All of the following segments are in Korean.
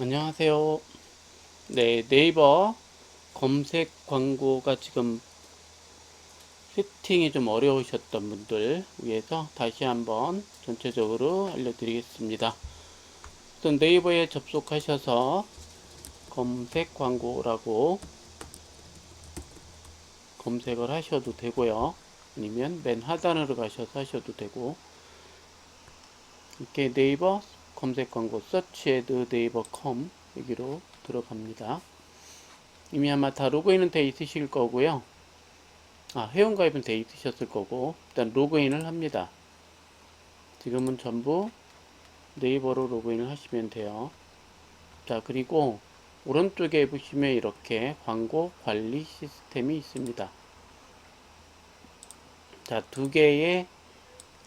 안녕하세요. 네, 네이버 검색 광고가 지금 세팅이 좀 어려우셨던 분들 위해서 다시 한번 전체적으로 알려드리겠습니다. 우선 네이버에 접속하셔서 검색 광고라고 검색을 하셔도 되고요. 아니면 맨 하단으로 가셔서 하셔도 되고 이렇게 네이버 검색 광고 서치에드 네이버컴 여기로 들어갑니다. 이미 아마 다 로그인은 돼 있으실 거고요. 아, 회원가입은 돼 있으셨을 거고 일단 로그인을 합니다. 지금은 전부 네이버로 로그인을 하시면 돼요. 자, 그리고 오른쪽에 보시면 이렇게 광고 관리 시스템이 있습니다. 자, 두 개의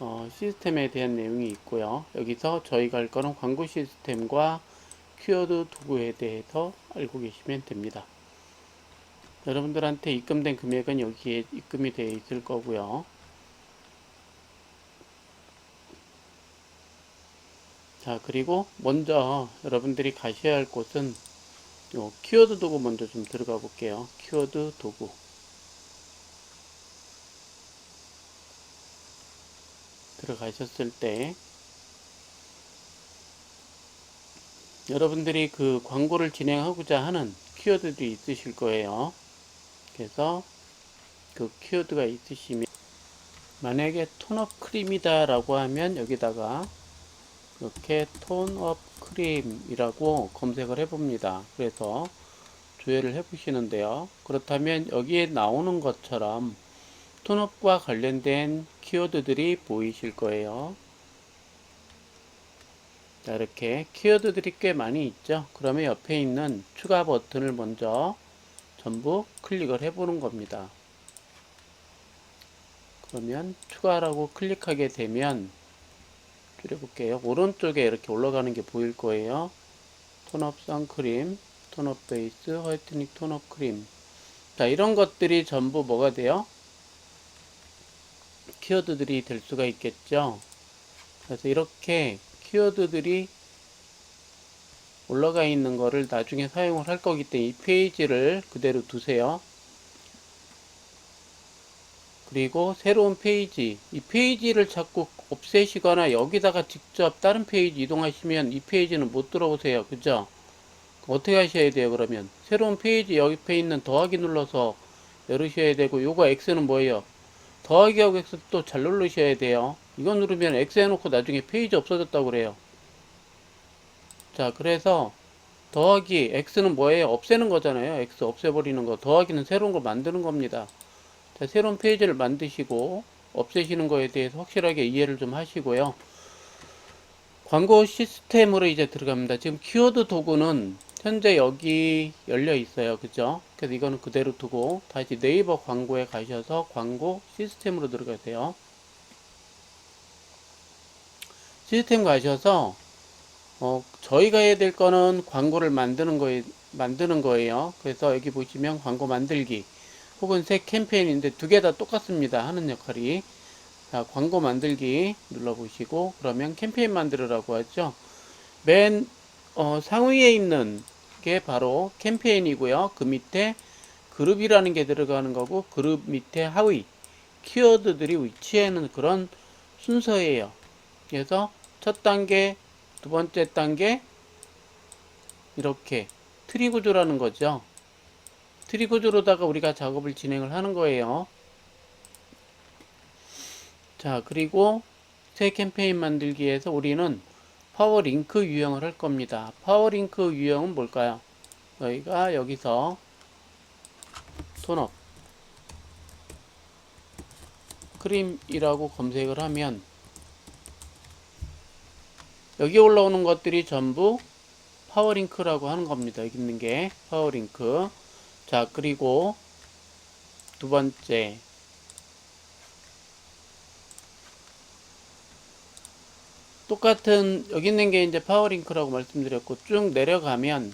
어, 시스템에 대한 내용이 있고요. 여기서 저희가 할 거는 광고 시스템과 키워드 도구에 대해서 알고 계시면 됩니다. 여러분들한테 입금된 금액은 여기에 입금이 되어 있을 거고요. 자, 그리고 먼저 여러분들이 가셔야 할 곳은 요 키워드 도구 먼저 좀 들어가 볼게요. 키워드 도구. 들어가셨을 때 여러분들이 그 광고를 진행하고자 하는 키워드들이 있으실 거예요. 그래서 그 키워드가 있으시면 만약에 톤업 크림이다 라고 하면 여기다가 이렇게 톤업 크림이라고 검색을 해 봅니다. 그래서 조회를 해 보시는데요. 그렇다면 여기에 나오는 것처럼 톤업과 관련된 키워드들이 보이실 거예요. 자, 이렇게 키워드들이 꽤 많이 있죠. 그러면 옆에 있는 추가 버튼을 먼저 전부 클릭을 해보는 겁니다. 그러면 추가라고 클릭하게 되면 줄여볼게요. 오른쪽에 이렇게 올라가는 게 보일 거예요. 톤업 선크림, 톤업 베이스, 화이트닝 톤업 크림. 자, 이런 것들이 전부 뭐가 돼요? 키워드들이 될 수가 있겠죠. 그래서 이렇게 키워드들이 올라가 있는 거를 나중에 사용을 할 거기 때문에 이 페이지를 그대로 두세요. 그리고 새로운 페이지, 이 페이지를 자꾸 없애시거나 여기다가 직접 다른 페이지 이동하시면 이 페이지는 못 들어오세요. 그죠? 어떻게 하셔야 돼요, 그러면? 새로운 페이지 옆에 있는 더하기 눌러서 열으셔야 되고, 요거 X는 뭐예요? 더하기하고 X 또 잘 누르셔야 돼요. 이거 누르면 X 해놓고 나중에 페이지 없어졌다고 그래요. 자, 그래서 더하기 X는 뭐예요? 없애는 거잖아요. X 없애버리는 거. 더하기는 새로운 걸 만드는 겁니다. 자, 새로운 페이지를 만드시고 없애시는 거에 대해서 확실하게 이해를 좀 하시고요. 광고 시스템으로 이제 들어갑니다. 지금 키워드 도구는 현재 여기 열려 있어요. 그죠? 그래서 이거는 그대로 두고 다시 네이버 광고에 가셔서 광고 시스템으로 들어가세요. 시스템 가셔서 어, 저희가 해야 될 거는 광고를 만드는 거에 만드는 거예요. 그래서 여기 보시면 광고 만들기 혹은 새 캠페인인데 두 개 다 똑같습니다. 하는 역할이 자, 광고 만들기 눌러보시고 그러면 캠페인 만들으라고 하죠. 맨 어, 상위에 있는 게 바로 캠페인이고요. 그 밑에 그룹이라는 게 들어가는 거고 그룹 밑에 하위 키워드들이 위치하는 그런 순서예요. 그래서 첫 단계, 두 번째 단계 이렇게 트리 구조라는 거죠. 트리 구조로다가 우리가 작업을 진행을 하는 거예요. 자, 그리고 새 캠페인 만들기에서 우리는 파워링크 유형을 할 겁니다. 파워링크 유형은 뭘까요? 저희가 여기서 톤업 크림이라고 검색을 하면 여기 올라오는 것들이 전부 파워링크라고 하는 겁니다. 여기 있는 게 파워링크. 자, 그리고 두 번째 똑같은 여기 있는 게 이제 파워링크라고 말씀드렸고 쭉 내려가면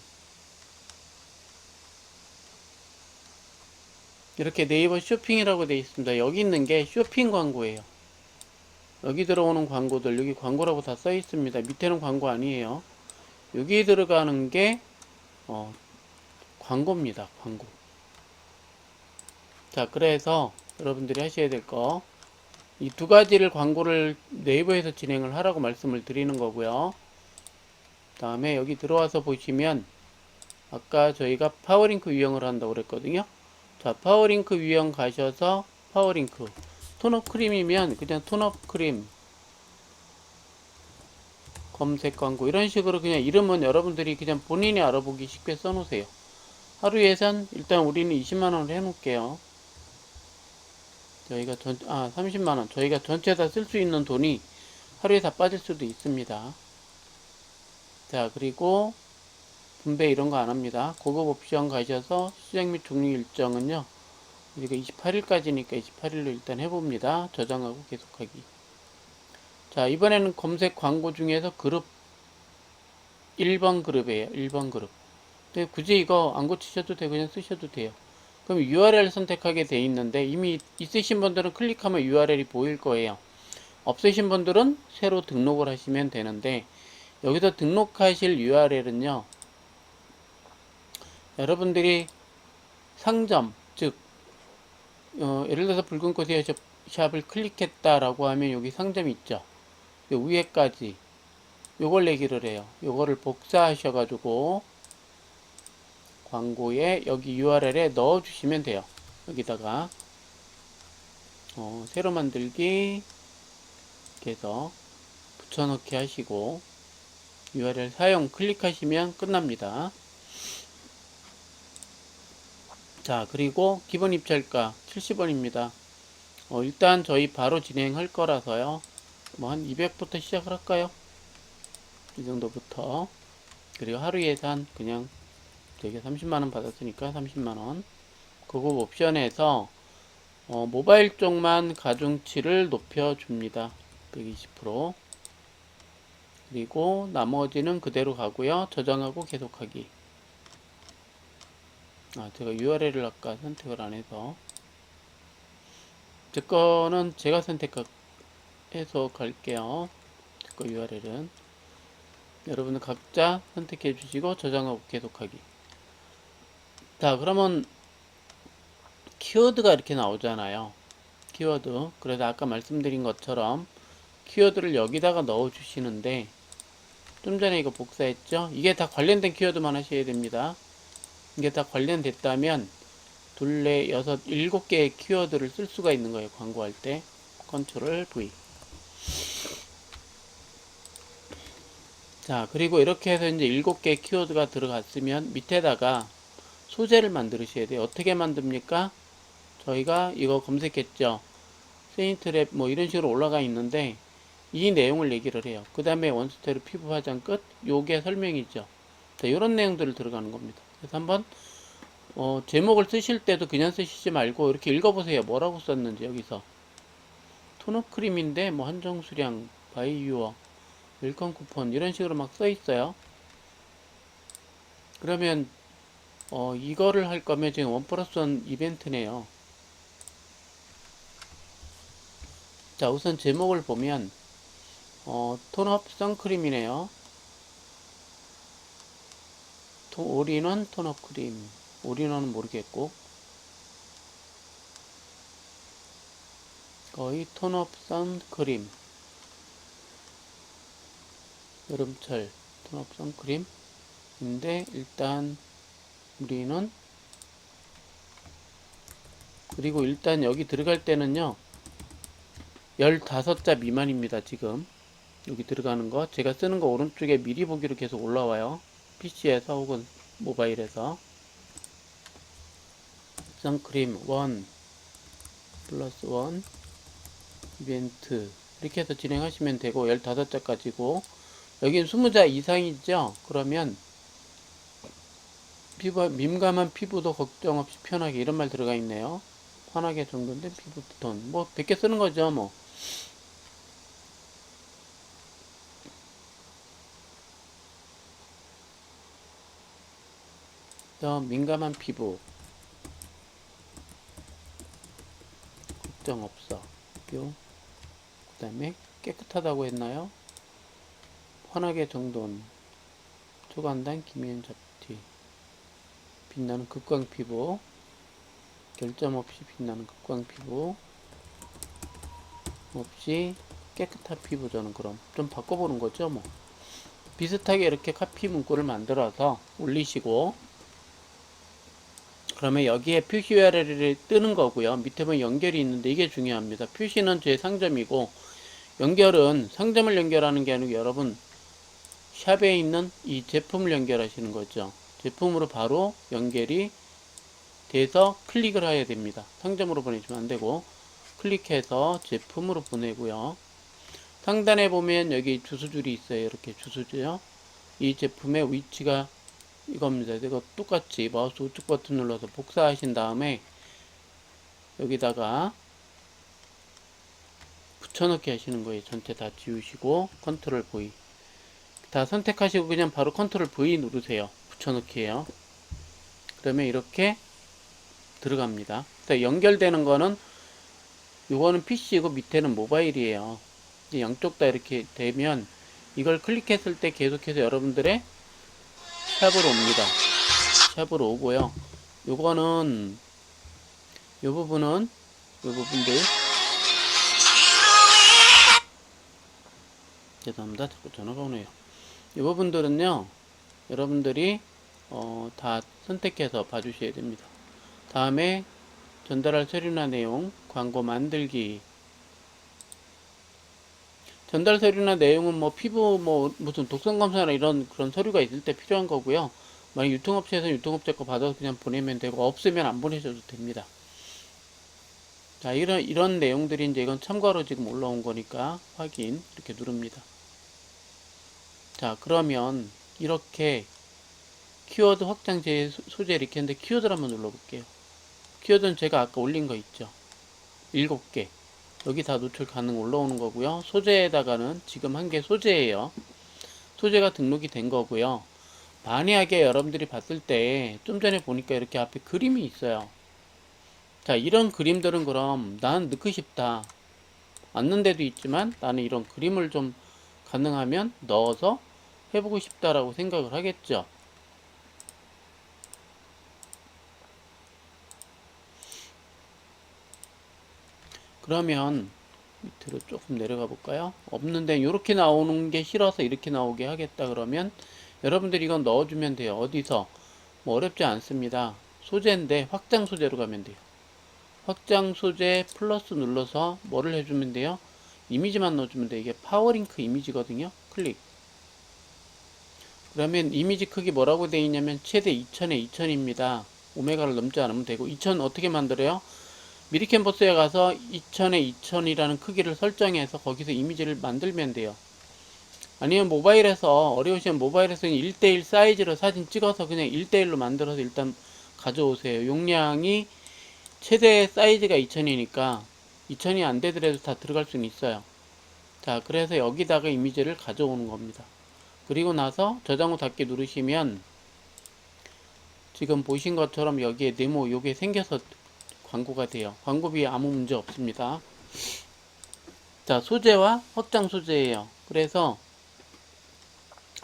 이렇게 네이버 쇼핑이라고 되어 있습니다. 여기 있는 게 쇼핑 광고예요. 여기 들어오는 광고들 여기 광고라고 다 써 있습니다. 밑에는 광고 아니에요. 여기 들어가는 게 어, 광고입니다. 광고. 자, 그래서 여러분들이 하셔야 될 거, 이 두 가지를 광고를 네이버에서 진행을 하라고 말씀을 드리는 거고요. 다음에 여기 들어와서 보시면 아까 저희가 파워링크 유형을 한다고 그랬거든요. 자, 파워링크 유형 가셔서 파워링크 톤업 크림이면 그냥 톤업 크림 검색 광고 이런 식으로 그냥 이름은 여러분들이 그냥 본인이 알아보기 쉽게 써놓으세요. 하루 예산 일단 우리는 20만원을 해놓을게요. 저희가 전, 아, 30만원. 저희가 전체 다 쓸 수 있는 돈이 하루에 다 빠질 수도 있습니다. 자, 그리고 분배 이런 거 안 합니다. 고급 옵션 가셔서 시작 및 종료 일정은요. 우리가 28일까지니까 28일로 일단 해봅니다. 저장하고 계속하기. 자, 이번에는 검색 광고 중에서 그룹 1번 그룹이에요. 1번 그룹. 근데 굳이 이거 안 고치셔도 되고 그냥 쓰셔도 돼요. 그럼 URL 선택하게 돼 있는데 이미 있으신 분들은 클릭하면 URL이 보일 거예요. 없으신 분들은 새로 등록을 하시면 되는데 여기서 등록하실 URL은요. 여러분들이 상점, 즉 어, 예를 들어서 붉은 꽃의 샵- 샵을 클릭했다라고 하면 여기 상점이 있죠. 요 위에까지 요걸 얘기를 해요. 요거를 복사하셔가지고 광고에 여기 URL에 넣어 주시면 돼요. 여기다가 어, 새로 만들기 이렇게 해서 붙여넣기 하시고 URL 사용 클릭하시면 끝납니다. 자 그리고 기본 입찰가 70원입니다. 어, 일단 저희 바로 진행할 거라서요. 뭐 한 200부터 시작을 할까요? 이 정도부터 그리고 하루 예산 그냥 되게 30만원 받았으니까 30만원. 고급 옵션에서 어, 모바일 쪽만 가중치를 높여줍니다. 120% 그리고 나머지는 그대로 가고요. 저장하고 계속하기. 아 제가 URL을 아까 선택을 안 해서. 제 거는 제가 선택해서 갈게요. 제 거 URL은 여러분은 각자 선택해 주시고 저장하고 계속하기 자 그러면 키워드가 이렇게 나오잖아요. 키워드. 그래서 아까 말씀드린 것처럼 키워드를 여기다가 넣어 주시는데 좀 전에 이거 복사했죠? 이게 다 관련된 키워드만 하셔야 됩니다. 이게 다 관련됐다면 둘레 여섯 일곱 개의 키워드를 쓸 수가 있는 거예요 광고할 때. 컨트롤 V. 자 그리고 이렇게 해서 이제 일곱 개 키워드가 들어갔으면 밑에다가 소재를 만드셔야 돼요. 어떻게 만듭니까? 저희가 이거 검색했죠. 세인트랩 뭐 이런 식으로 올라가 있는데 이 내용을 얘기를 해요. 그 다음에 원스테로 피부 화장 끝 요게 설명이죠. 자 이런 내용들을 들어가는 겁니다. 그래서 한번 어, 제목을 쓰실 때도 그냥 쓰시지 말고 이렇게 읽어보세요. 뭐라고 썼는지 여기서. 톤업 크림인데 뭐 한정 수량 바이유어 웰컴 쿠폰 이런 식으로 막 써 있어요. 그러면 어 이거를 할 거면 지금 원 플러스 원 이벤트네요. 자 우선 제목을 보면 어 톤업 선크림이네요. 토, 올인원 톤업 크림 올인원은 모르겠고 거의 톤업 선크림 여름철 톤업 선크림인데 일단 우리는 그리고 일단 여기 들어갈 때는요 15자 미만입니다 지금. 여기 들어가는 거. 제가 쓰는 거 오른쪽에 미리 보기로 계속 올라와요. PC에서 혹은 모바일에서. 선크림 1 플러스 1 이벤트. 이렇게 해서 진행하시면 되고 15자 가지고. 여긴 20자 이상이죠? 그러면 피부 민감한 피부도 걱정 없이 편하게 이런 말 들어가 있네요. 환하게 정돈된 피부 톤뭐 100개 쓰는 거죠 뭐. 더 민감한 피부. 걱정 없어. 그 다음에 깨끗하다고 했나요? 환하게 정돈. 소간단 김현 잡티 빛나는 극광 피부. 결점 없이 빛나는 극광 피부. 없이 깨끗한 피부 저는 그럼 좀 바꿔보는 거죠 뭐. 비슷하게 이렇게 카피 문구를 만들어서 올리시고 그러면 여기에 표시 URL이 뜨는 거고요. 밑에 보면 연결이 있는데 이게 중요합니다. 표시는 제 상점이고 연결은 상점을 연결하는 게 아니고 여러분 샵에 있는 이 제품을 연결하시는 거죠 제품으로 바로 연결이 돼서 클릭을 해야 됩니다 상점으로 보내주면 안 되고 클릭해서 제품으로 보내고요 상단에 보면 여기 주소줄이 있어요. 이렇게 주소줄요. 이 제품의 위치가 이겁니다. 이거 똑같이 마우스 우측 버튼 눌러서 복사하신 다음에 여기다가 붙여넣기 하시는 거예요. 전체 다 지우시고 컨트롤 V 다 선택하시고 그냥 바로 컨트롤 V 누르세요. 붙여넣기예요. 그러면 이렇게 들어갑니다. 그래서 연결되는 거는 이거는 PC이고 밑에는 모바일이에요. 양쪽 다 이렇게 되면 이걸 클릭했을 때 계속해서 여러분들의 샵으로 옵니다. 샵으로 오고요. 요거는 요 부분은 요 부분들 죄송합니다. 자꾸 전화가 오네요. 이 부분들은요, 여러분들이 어, 다 선택해서 봐주셔야 됩니다. 다음에 전달할 서류나 내용, 광고 만들기, 전달 서류나 내용은 뭐 피부 뭐 무슨 독성 검사나 이런 그런 서류가 있을 때 필요한 거고요. 만약 유통업체에서 유통업체 거 받아서 그냥 보내면 되고 없으면 안 보내셔도 됩니다. 자 이런 이런 내용들이 이제 이건 참고로 지금 올라온 거니까 확인 이렇게 누릅니다. 자 그러면 이렇게 키워드 확장제 소재 이렇게 했는데 키워드를 한번 눌러볼게요. 키워드는 제가 아까 올린 거 있죠. 7개. 여기 다 노출 가능 올라오는 거고요. 소재에다가는 지금 한 개 소재예요. 소재가 등록이 된 거고요. 만약에 여러분들이 봤을 때 좀 전에 보니까 이렇게 앞에 그림이 있어요. 자, 이런 그림들은 그럼 나는 넣고 싶다. 않는 데도 있지만 나는 이런 그림을 좀 가능하면 넣어서 해보고 싶다라고 생각을 하겠죠. 그러면 밑으로 조금 내려가 볼까요? 없는데 이렇게 나오는 게 싫어서 이렇게 나오게 하겠다 그러면 여러분들이 이건 넣어주면 돼요. 어디서? 뭐 어렵지 않습니다. 소재인데 확장 소재로 가면 돼요. 확장 소재 플러스 눌러서 뭐를 해주면 돼요? 이미지만 넣어주면 돼요. 이게 파워링크 이미지거든요. 클릭. 그러면 이미지 크기 뭐라고 되어 있냐면 최대 2000에 2000입니다. 오메가를 넘지 않으면 되고 2000 어떻게 만들어요? 미리 캔버스에 가서 2000에 2000이라는 크기를 설정해서 거기서 이미지를 만들면 돼요. 아니면 모바일에서 어려우시면 모바일에서는 1대1 사이즈로 사진 찍어서 그냥 1대1로 만들어서 일단 가져오세요. 용량이 최대 사이즈가 2000이니까 2000이 안 되더라도 다 들어갈 수는 있어요. 자, 그래서 여기다가 이미지를 가져오는 겁니다. 그리고 나서 저장 후 닫기 누르시면 지금 보신 것처럼 여기에 네모 요게 생겨서 광고가 돼요. 광고비 아무 문제 없습니다. 자, 소재와 확장 소재예요. 그래서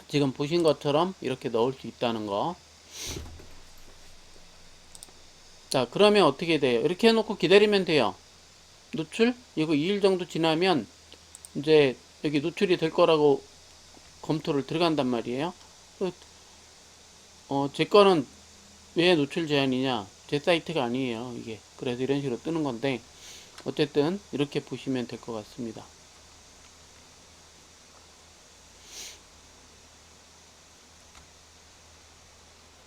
지금 보신 것처럼 이렇게 넣을 수 있다는 거. 자, 그러면 어떻게 돼요? 이렇게 해놓고 기다리면 돼요. 노출? 이거 2일 정도 지나면 이제 여기 노출이 될 거라고 검토를 들어간단 말이에요. 어, 제 거는 왜 노출 제한이냐? 제 사이트가 아니에요 이게 그래서 이런 식으로 뜨는 건데 어쨌든 이렇게 보시면 될 것 같습니다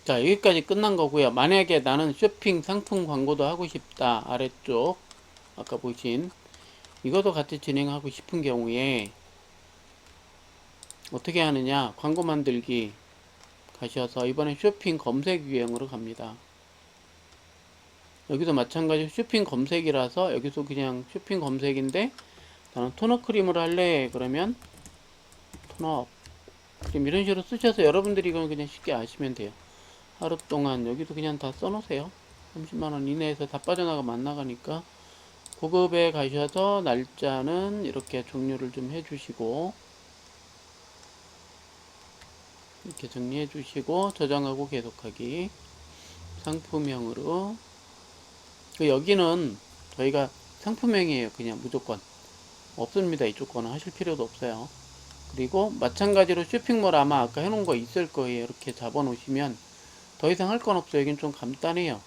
자 여기까지 끝난 거고요 만약에 나는 쇼핑 상품 광고도 하고 싶다 아래쪽 아까 보신 이것도 같이 진행하고 싶은 경우에 어떻게 하느냐? 광고 만들기 가셔서 이번에 쇼핑 검색 유형으로 갑니다. 여기도 마찬가지 쇼핑 검색이라서 여기서 그냥 쇼핑 검색인데 나는 토너 크림을 할래. 그러면 토너 크림 이런 식으로 쓰셔서 여러분들이 이건 그냥 쉽게 아시면 돼요. 하루 동안 여기도 그냥 다 써놓으세요. 30만원 이내에서 다 빠져나가 안 나가니까 고급에 가셔서 날짜는 이렇게 종료를 좀 해주시고 이렇게 정리해 주시고 저장하고 계속하기 상품명으로. 그 여기는 저희가 상품명이에요 그냥 무조건. 없습니다. 이쪽 거는 하실 필요도 없어요. 그리고 마찬가지로 쇼핑몰 아마 아까 해놓은 거 있을 거예요. 이렇게 잡아 놓으시면 더 이상 할 건 없어요. 여긴 좀 간단해요.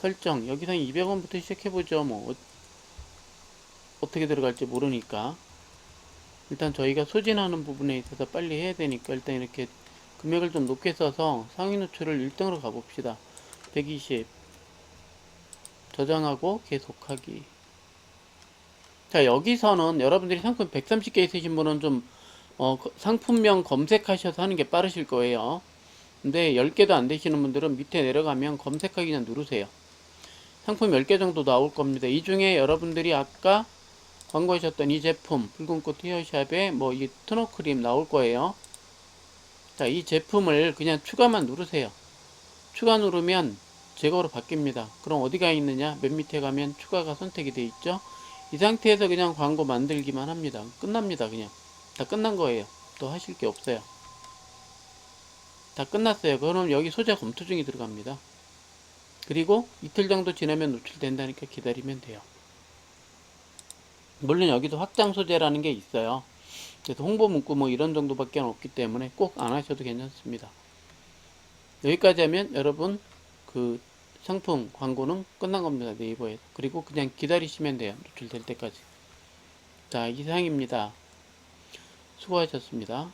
설정. 여기서 200원부터 시작해보죠 뭐. 어, 어떻게 들어갈지 모르니까. 일단 저희가 소진하는 부분에 있어서 빨리 해야 되니까 일단 이렇게 금액을 좀 높게 써서 상위 노출을 1등으로 가봅시다. 120 저장하고 계속하기. 자 여기서는 여러분들이 상품 130개 있으신 분은 좀 어, 그 상품명 검색하셔서 하는 게 빠르실 거예요. 근데 10개도 안 되시는 분들은 밑에 내려가면 검색하기 그냥 누르세요. 상품 10개 정도 나올 겁니다. 이 중에 여러분들이 아까 광고하셨던 이 제품 붉은꽃 헤어샵에 뭐이 토너 크림 나올 거예요 자 이 제품을 그냥 추가만 누르세요. 추가 누르면 제거로 바뀝니다. 그럼 어디가 있느냐? 맨 밑에 가면 추가가 선택이 돼 있죠? 이 상태에서 그냥 광고 만들기만 합니다. 끝납니다 그냥. 다 끝난 거예요. 또 하실 게 없어요. 다 끝났어요. 그럼 여기 소재 검토 중이 들어갑니다. 그리고 이틀 정도 지나면 노출된다니까 기다리면 돼요. 물론 여기도 확장 소재라는 게 있어요 그래서 홍보 문구 뭐 이런 정도밖에 없기 때문에 꼭 안 하셔도 괜찮습니다. 여기까지 하면 여러분 그 상품 광고는 끝난 겁니다 네이버에 그리고 그냥 기다리시면 돼요 노출될 때까지. 자 이상입니다. 수고하셨습니다